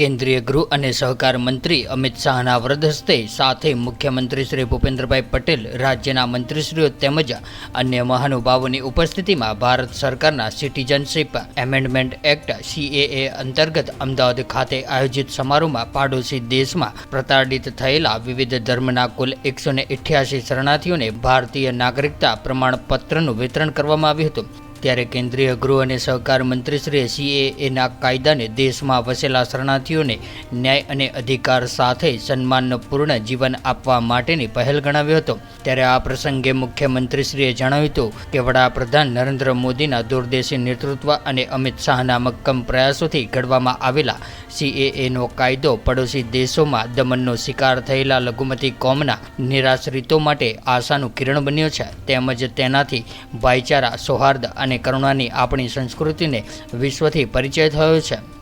કેન્દ્રીય ગૃહ અને સહકાર મંત્રી અમિત શાહના વરદ સાથે મુખ્યમંત્રી શ્રી ભૂપેન્દ્રભાઈ પટેલ, રાજ્યના મંત્રીશ્રીઓ તેમજ અન્ય મહાનુભાવોની ઉપસ્થિતિમાં ભારત સરકારના સિટીઝનશીપ એમેન્ડમેન્ટ એક્ટ સીએએ અંતર્ગત અમદાવાદ ખાતે આયોજિત સમારોહમાં પાડોશી દેશમાં પ્રતાડિત થયેલા વિવિધ ધર્મના કુલ એકસો શરણાર્થીઓને ભારતીય નાગરિકતા પ્રમાણપત્રનું વિતરણ કરવામાં આવ્યું હતું. ત્યારે કેન્દ્રીય ગૃહ અને સહકાર મંત્રીશ્રીએ સીએએના કાયદાને દેશમાં વસેલા શરણાર્થીઓને ન્યાય અને અધિકાર સાથે સન્માનપૂર્ણ જીવન આપવા માટેની પહેલ ગણાવ્યો હતો. ત્યારે આ પ્રસંગે મુખ્યમંત્રીશ્રીએ જણાવ્યું હતું કે વડાપ્રધાન નરેન્દ્ર મોદીના દૂરદેશી નેતૃત્વ અને અમિત શાહના મક્કમ પ્રયાસોથી ઘડવામાં આવેલા સીએએનો કાયદો પડોશી દેશોમાં દમનનો શિકાર થયેલા લઘુમતી કોમના નિરાશ્રિતો માટે આશાનું કિરણ બન્યો છે. તેમજ તેનાથી ભાઈચારા, સૌહાર્દ અને કરુણાની આપણી સંસ્કૃતિને વિશ્વથી પરિચય થયો છે.